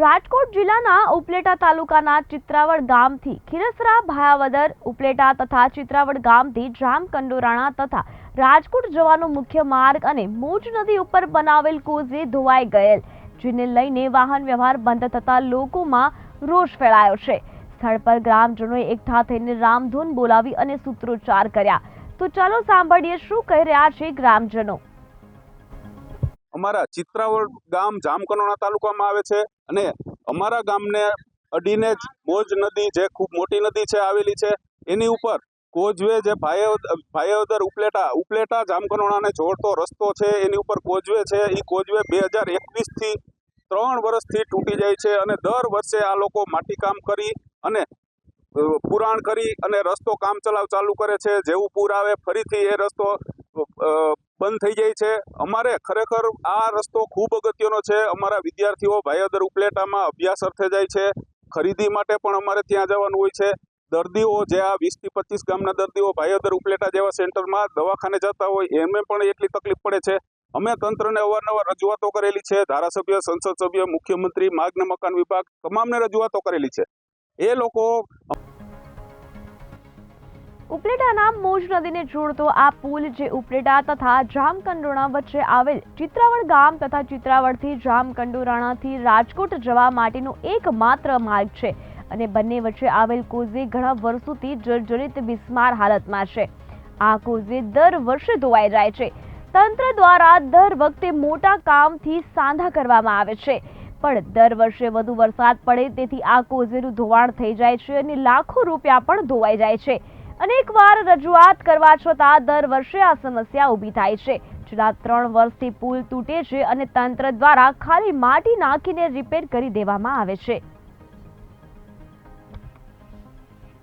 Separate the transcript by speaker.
Speaker 1: રાજકોટ જિલ્લાના ઉપલેટા તાલુકાના ચિત્રાવડ ગામથી ખીરસરા, ભાયાવદર, ઉપલેટા તથા ચિત્રાવડ ગામથી જામકંડોરાણા તથા રાજકોટ જવાનો મુખ્ય માર્ગ અને મૂજ નદી ઉપર બનાવેલ કોઝવે ધોવાઈ ગયેલ, જેને લઈને વાહન વ્યવહાર બંધ થતા લોકોમાં રોષ ફેલાયો છે. સ્થળ પર ગ્રામજનોએ એકઠા થઈને રામધૂન બોલાવી અને સૂત્રોચ્ચાર કર્યા. તો ચાલો સાંભળીએ શું કહી રહ્યા છે ગ્રામજનો.
Speaker 2: અમારા ચિત્રાવળ ગામ જામકનોણા તાલુકામાં આવે છે અને અમારા ગામને અડીને જ મોજ નદી જે ખૂબ મોટી નદી છે આવેલી છે, એની ઉપર કોજવે જે ભાયોદર ઉપલેટા ઉપલેટા જામકનોણાને જોડતો રસ્તો છે, એની ઉપર કોજવે છે એ કોજવે બે હજાર એકવીસથી ત્રણ વર્ષથી તૂટી જાય છે અને દર વર્ષે આ લોકો માટીકામ કરી અને પુરાણ કરી અને રસ્તો કામ ચલાવ ચાલુ કરે છે, જેવું પૂર આવે ફરીથી એ રસ્તો બંધ થઈ જાય છે. અમારે ખરેખર આ રસ્તો ખૂબ અગત્યનો છે. અમારા વિદ્યાર્થીઓ ભાયાદર ઉપલેટામાં અભ્યાસ અર્થે જાય છે. ખરીદી માટે પણ અમારે ત્યાં જવાનું હોય છે. દર્દીઓ જે આ વીસથી પચીસ ગામના દર્દીઓ ભાયોદર ઉપલેટા જેવા સેન્ટરમાં દવાખાને જતા હોય, એમને પણ એટલી તકલીફ પડે છે. અમે તંત્રને અવારનવાર રજૂઆતો કરેલી છે. ધારાસભ્ય, સંસદ સભ્ય, મુખ્યમંત્રી માર્ગ મકાન વિભાગ, તમામને રજૂઆતો કરેલી છે. એ લોકો
Speaker 1: ઉપલેટાના મોજ નદીને જોડતો આ પુલ જે ઉપલેટા તથા જામકંડોરણા વચ્ચે આવેલ ચિત્રાવડ ગામ તથા ચિત્રાવડથી જામકંડોરાણાથી રાજકોટ જવા માટેનો એકમાત્ર માર્ગ છે અને બંને વચ્ચે આવેલ કોઝવે ઘણા વર્ષોથી જર્જરિત બિસ્માર હાલતમાં છે. આ કોઝવે દર વર્ષે ધોવાઈ જાય છે. તંત્ર દ્વારા દર વખતે મોટા કામથી સાંધા કરવામાં આવે છે. પણ દર વર્ષે વધુ વરસાદ પડે તેથી આ કોઝવેનું ધોવાણ થઈ જાય છે અને લાખો રૂપિયા પણ ધોવાઈ જાય છે. અનેકવાર રજૂઆત કરવા છતાં દર વર્ષે આ સમસ્યા ઊભી થાય છે. છેલ્લા ત્રણ વર્ષથી પુલ તૂટે છે અને તંત્ર દ્વારા ખાલી માટી નાખીને રિપેર કરી દેવામાં આવે છે.